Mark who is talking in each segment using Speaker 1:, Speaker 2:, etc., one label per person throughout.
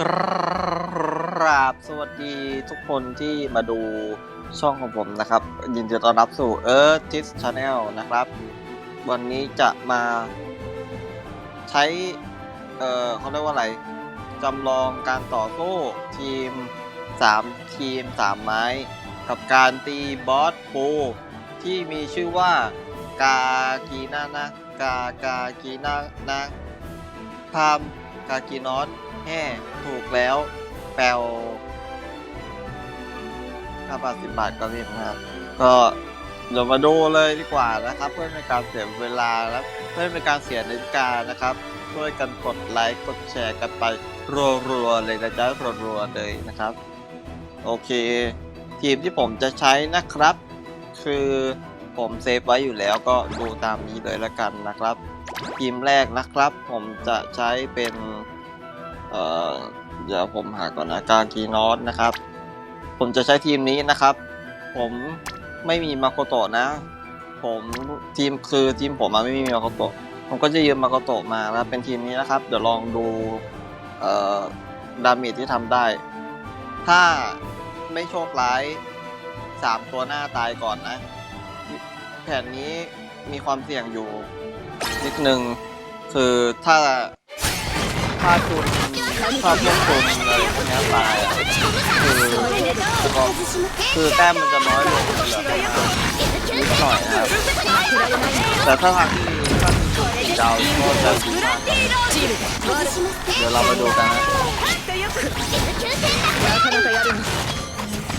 Speaker 1: กราบสวัสดีทุกคนที่มาดูช่องของผมนะครับ ยินดีต้อนรับสู่ Earth t i s Channel นะครับ วันนี้จะมาใช้ เอ่อเขาเรียกว่าอะไรจำลองการต่อสู้ทีม 3 ทีม 3 ไม้ กับการตีบอสปูที่มีชื่อว่ากากีนานะกากากีนานะพาม กากีนอสแห่ถูกแล้ว แปลห้าบาทสิบบาทก็เรียกนะครับ ก็เดี๋ยวมาดูเลยดีกว่านะครับ เพื่อเป็นการเสียเวลาและเพื่อเป็นการเสียนาฬิกานะครับ ช่วยกันกดไลค์กดแชร์กันไปรัวๆเลยนะจ๊ะรัวๆเลยนะครับ โอเค ทีมที่ผมจะใช้นะครับ คือผมเซฟไว้อยู่แล้วก็ดูตามนี้เลยละกันนะครับ ทีมแรกนะครับ ผมจะใช้เป็น เอ่อ เดี๋ยวผมหาก่อนนะ กากีนอสนะครับ ผมจะใช้ทีมนี้นะครับ ผมไม่มีมาโกโตะนะ ผมทีมคือทีมผมอะไม่มีมาโกโตะ ผมก็จะยืมมาโกโตะมาแล้วเป็นทีมนี้นะครับ เดี๋ยวลองดู เอ่อ ดาเมจที่ทำได้ ถ้าไม่โชคร้ายสามตัวหน้าตายก่อนนะ แผนนี้มีความเสี่ยงอยู่ นิดนึงคือถ้าถ้าคุณถ้าเพวกคุณอะไรพวกเนี้ยตายอะคือก็คือแต้มมันจะน้อยลงเหลือประมาณนิดหน่อยนะครับแต่ถ้าทางที่ถ้าที่ดาวก็จะดีมากเดี๋ยวเรามาดูกันนะ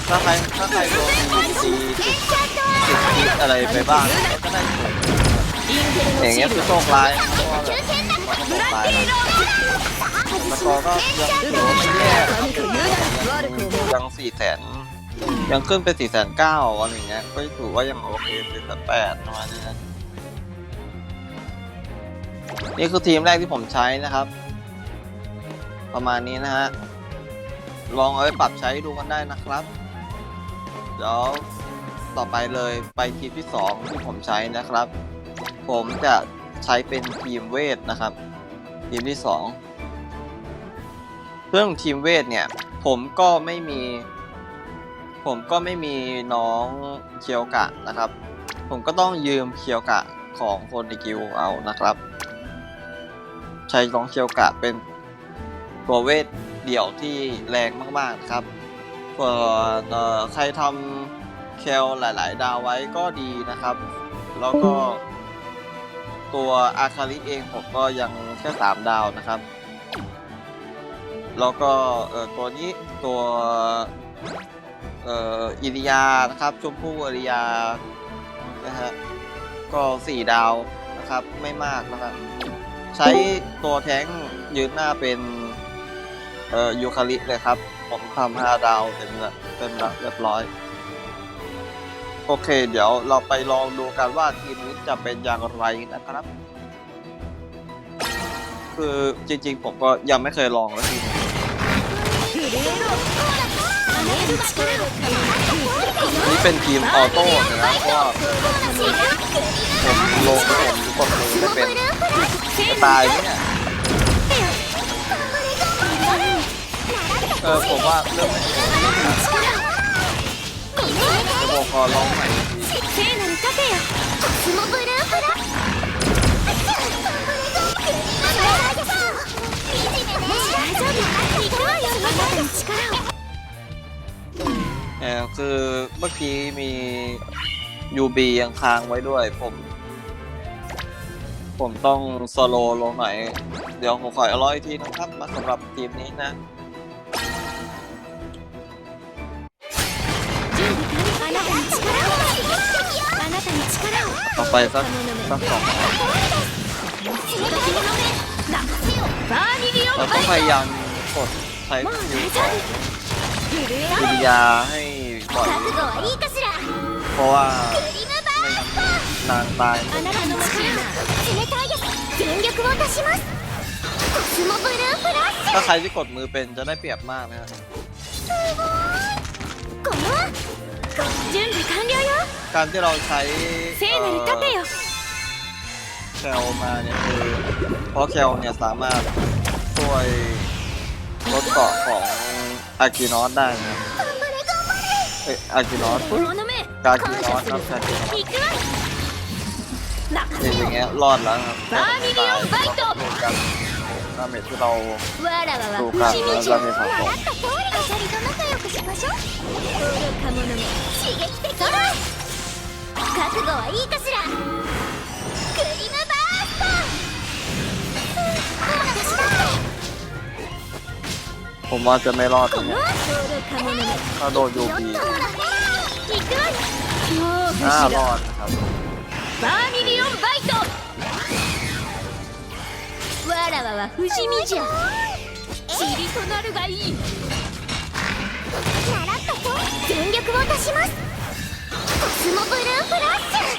Speaker 1: ถ้าใครถ้าใครโดนตีติอะไรไปบ้างก็ได้ผล อย่างเงี้ยคือโชคร้ายเพราะว่าแบบมันก็ตกตายนะแล้วก็ก็ยังถือว่าไม่แย่ยังสี่แสนยังขึ้นไปสี่แสนเก้าอะไรอย่างเงี้ยก็ถือว่ายังโอเคสี่แสนแปดประมาณนี้นะนี่คือทีมแรกที่ผมใช้นะครับ ประมาณนี้นะฮะลองเอาไปปรับใช้ดูกันได้นะครับ เดี๋ยวต่อไปเลยไปทีมที่ 2 ที่ผมใช้นะครับ ผมจะใช้เป็นทีมเวทนะครับ ทีมที่ 2 เรื่องทีมเวทเนี่ย ผมก็ไม่มี ผมก็ไม่มีน้องเคียวกะนะครับ ผมก็ต้องยืมเคียวกะของคนในกิลด์เอานะครับ ใช้น้องเคียวกะเป็นตัวเวทเดี่ยวที่แรงมากๆนะครับเผื่อใครทำเคลหลาย ๆ ดาวไว้ก็ดีนะครับ แล้วก็ ตัวอาคาริเองผมก็ยังแค่สามดาวนะครับ แล้วก็เอ่อตัวนี้ตัวเอ่ออิริยานะครับชมพู่อริยานะฮะก็สี่ดาวนะครับไม่มากนะครับ ใช้ตัวแท้งยืนหน้าเป็นเอ่อยูคาลิเลยครับ ผมทำห้าดาวเต็มละเต็มละเรียบร้อย โอเค เดี๋ยวเราไปลองดูกันว่าทีมนี้จะเป็นอย่างไรนะครับ คือจริงๆ ผมก็ยังไม่เคยลองแล้วทีมนี่เป็นทีมออโต้นะครับเพราะว่าผมลงผมกดมือไม่เป็นจะตายไหมเนี่ยเออผมว่าเริ่มไม่ถูก จะบอกขอลองหม่เออคือเมื่อกี้มียูบียังค้างไว้ด้วยผม ผมต้องสโลลงหน่อย เดี๋ยวผมขอร้อยทีนะครับมาสำหรับทีมนี้นะ ต่อไปสักสักสองเราต้องพยายามกดใช้คิวของกิริยาให้บ่อยเพราะว่านางตายถ้าใครที่กดมือเป็นจะได้เปรียบมากนะครับ การที่เราใช้
Speaker 2: เแค
Speaker 1: ลมาเนี่ยคือเพราะแคลเนี่ยสามารถช่วยลดเกาะของอากินอสได้นะเอากินอส
Speaker 2: อุ๊ย
Speaker 1: กากินอสครับกากินอสเนี่ยอย่างเงี้ยรอดแล้วครับ
Speaker 2: ตายรว
Speaker 1: กันดาเมจที่เราดูกันแล้วดาเมจสะสม
Speaker 2: 覚悟はいいかしらクリムバースト私だって
Speaker 1: ผมว่าจะไม่รอด
Speaker 2: こ
Speaker 1: นะ
Speaker 2: の
Speaker 1: เนี่ย
Speaker 2: 愚か者め
Speaker 1: ถ้าโดนยูบี
Speaker 2: 行くわ恐怖
Speaker 1: น่า
Speaker 2: 死
Speaker 1: รอ
Speaker 2: だ
Speaker 1: ดนะครับ
Speaker 2: バーミリオンバイトわらわは不死身じゃ塵となるがいい習ったぞ全力を出しますコ スモブルーフラッシュ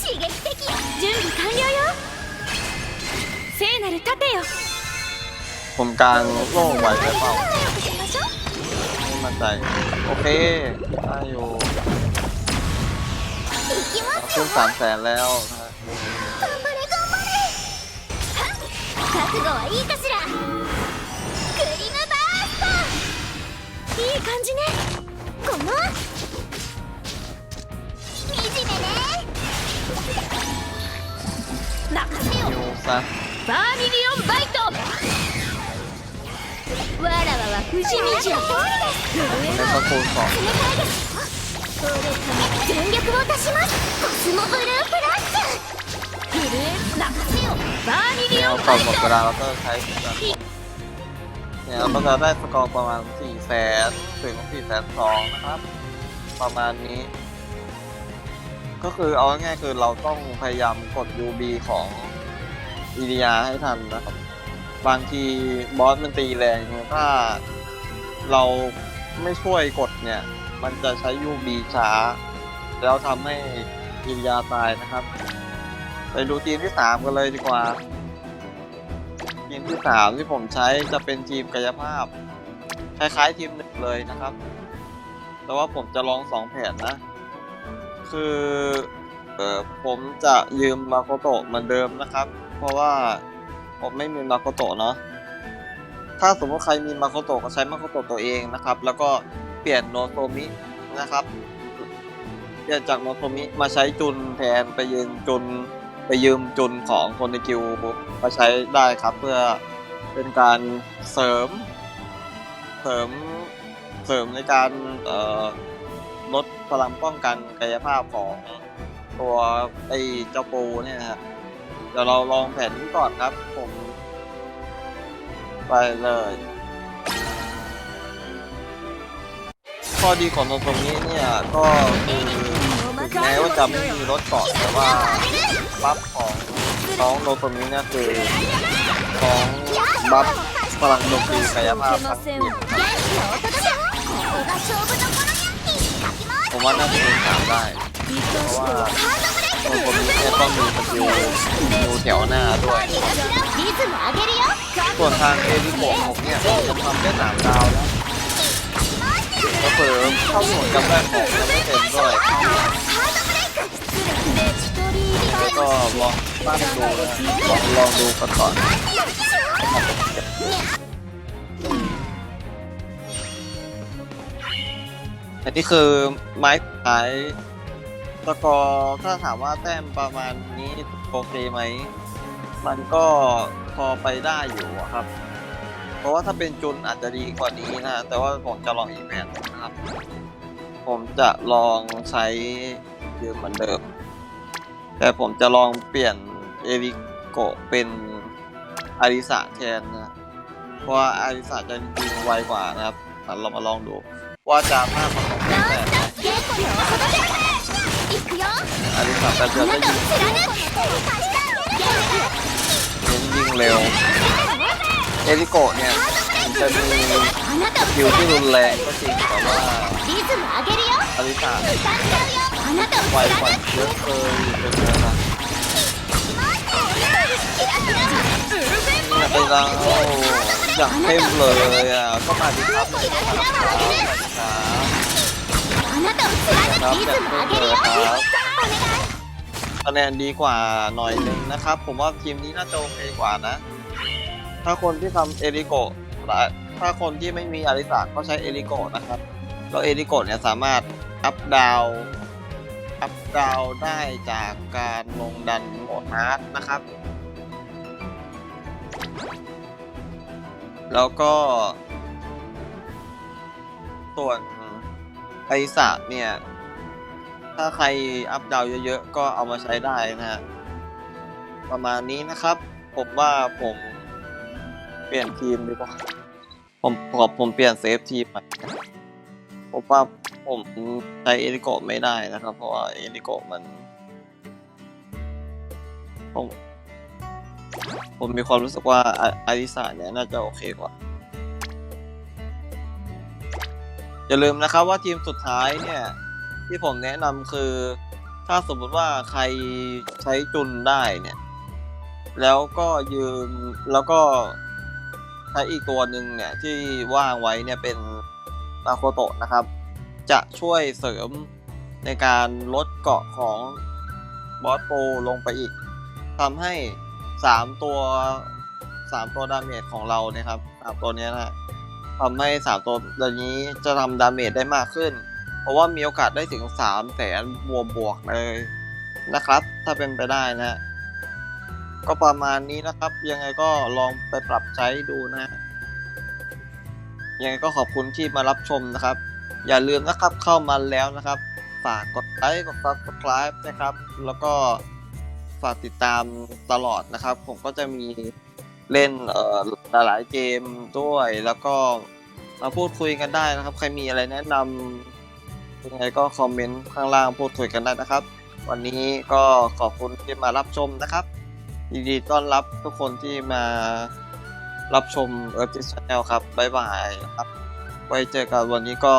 Speaker 2: 刺激的準備完了よ聖なる盾よ
Speaker 1: ผมกลางโล่ไหวไหมเปล่า
Speaker 2: 仲良くしましょう
Speaker 1: ไม่มั่นใจ โอเคได้อยู่
Speaker 2: 行きます
Speaker 1: ขึ้นสามแสนแล้วนะฮะ
Speaker 2: 頑張れ頑張れはっ覚悟はいいかしらクリムバーストいい感じねこの 任せよ
Speaker 1: ยูซะ
Speaker 2: バーミリオンバイトわらわは不死身じゃ震
Speaker 1: ใน
Speaker 2: え
Speaker 1: ส
Speaker 2: ろ
Speaker 1: กูลสอง
Speaker 2: 冷たいですこれか全力を出しますコスモブルーフラッシュ震え任せよバーミリ
Speaker 1: เนี่ย
Speaker 2: オン
Speaker 1: ก่อ
Speaker 2: バ
Speaker 1: น
Speaker 2: イ
Speaker 1: หมด
Speaker 2: ト
Speaker 1: เวลาเราก็ใช้กันเนี่ยเราก็จะได้สกอร์ประมาณสี่แสนถึงสี่แสนสองนะครับ ประมาณนี้ ก็คือเอาง่ายๆคือเราต้องพยายามกด UB ของอีเดียให้ทันนะครับ บางทีบอสมันตีแรงถ้าเราไม่ช่วยกดเนี่ย มันจะใช้ UB ช้า แล้วทำให้อีเดียตายนะครับ ไปดูทีมที่สามกันเลยดีกว่า ทีมที่สามที่ผมใช้จะเป็นทีมกายภาพ คล้ายๆทีมหนึ่งเลยนะครับ แต่ว่าผมจะลองสองแผนนะ คือเออผมจะยืมมาโคโตะเหมือนเดิมนะครับ เพราะว่าผมไม่มีมาโคโตะเนาะถ้าสมมติใครมีมาโคโตะก็ใช้มาโคโตะตัวเองนะครับ แล้วก็เปลี่ยนโนโตมินะครับเปลี่ยนจากโนโตมิมาใช้จุนแทนไปยืมจุนไปยืมจุนของคนในกิลด์มาใช้ได้ครับเพื่อเป็นการเสริม เสริมเสริมในการเอ่อ พลังป้องกันกายภาพของตัวไอ้เจ้าปูเนี่ยนะครับเดี๋ยวเราลองแผนนี้ก่อนครับ ผม ไปเลย ข้อดีของโนโตมิเนี่ย ก็คือถึงแม้ว่าจะไม่มีรถเกาะแต่ว่าบัฟของน้องโนโตมิเนี่ยคือของบัฟพลังโจมตีกายภาพทั้งทีมค ผมว่าน่าจะเป็นสามได้เพราะว่าคนคนนี้เนี่ต้องมีสกิลดูแถวหน้าด้วยส่วนทางเอริโกะผมเนี่ยจะทำได้สามดาวแล้วก็เพิ่มเข้าส่วนกำแพงของยังไม่เต็มด้วยแล้วก็ลองตั้งดูลองลองดูก่อนก่อน อันนี้คือไม้ขายสกอร์ถ้าถามว่าแต้มประมาณนี้โอเคไหม มันก็พอไปได้อยู่อะครับ เพราะว่าถ้าเป็นจุนอาจจะดีกว่านี้นะ แต่ว่าผมจะลองอีกแบบนะครับ ผมจะลองใช้ยืมเหมือนเดิม แต่ผมจะลองเปลี่ยนเอริโกเป็นอาริสะแทนนะ เพราะว่าอาริสะจะยิงไวกว่านะครับเรามาลองดูว่าจะมากกว่า อั
Speaker 2: น
Speaker 1: นี้ามแปดเอ
Speaker 2: น
Speaker 1: ยิงยิงเร็ว เอริโกะเนี่ยจะมีสกิวที่รุนแรงก็จริงแต่ว่าอ
Speaker 2: ลิตา
Speaker 1: ไวกว่าเยอเลยเป็นไงล่ะเป็นเราอยากเข้มเลยอะก็มาดีครับ
Speaker 2: なたを貫くリズム上げるよお願い
Speaker 1: คะแนนดีกว่าหน่อยนึงนะครับ ผมว่าทีมนี้น่าจะโอเคกว่านะ ถ้าคนที่ทำเอริโกะ ถ้าคนที่ไม่มีอาริสาก็ใช้เอริโกะนะครับ แล้วเอริโกะเนี่ยสามารถอัพดาวอัพดาวได้จากการลงดันโหมดฮาร์ดนะครับ แล้วก็ ส่วน ไอสะเนี่ย ถ้าใครอัพดาวเยอะๆ ก็เอามาใช้ได้นะฮะ ประมาณนี้นะครับ ผมว่าผมเปลี่ยนทีมดีกว่า ผมขอผมเปลี่ยนเซฟทีมใหม่ผมว่าผมใช้เอริโกไม่ได้นะครับ เพราะว่าเอริโกมัน ผม ผมมีความรู้สึกว่าอาอาริสาเนี่ยน่าจะโอเคกว่า อย่าลืมนะครับว่าทีมสุดท้ายเนี่ย ที่ผมแนะนำคือ ถ้าสมมติว่าใครใช้จุนได้เนี่ย แล้วก็ยืมแล้วก็ใช้อีกตัวหนึ่งเนี่ย ที่ว่างไว้เนี่ยเป็นมาโคโตะนะครับ จะช่วยเสริมในการลดเกาะของบอสโปลงไปอีกทำให้สามตัวสามตัวดาเมจของเราเนี่ยครับสามตัวนี้นะฮะ ทำให้สามตัวตัวนี้จะทำดาเมจได้มากขึ้น เพราะว่ามีโอกาสได้ถึงสามแสนบวกบวกเลยนะครับ ถ้าเป็นไปได้นะฮะก็ประมาณนี้นะครับ ยังไงก็ลองไปปรับใช้ดูนะฮะยังไงก็ขอบคุณที่มารับชมนะครับ อย่าลืมนะครับเข้ามาแล้วนะครับ ฝากกดไลค์กด subscribe นะครับ แล้วก็ฝากติดตามตลอดนะครับ ผมก็จะมี เล่นเอ่อหลายๆเกมด้วยแล้วก็มาพูดคุยกันได้นะครับ ใครมีอะไรแนะนำยังไงก็คอมเมนต์ข้างล่างพูดคุยกันได้นะครับ วันนี้ก็ขอบคุณที่มารับชมนะครับยินดีต้อนรับทุกคนที่มารับชมเอิร์ธชาแนลครับบ๊ายบายครับ ไว้เจอกันวันนี้ก็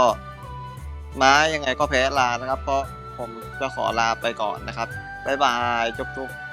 Speaker 1: ม้ายังไงก็แพ้ลานะครับ เพราะผมจะขอลาไปก่อนนะครับบ๊ายบายจุ๊บๆ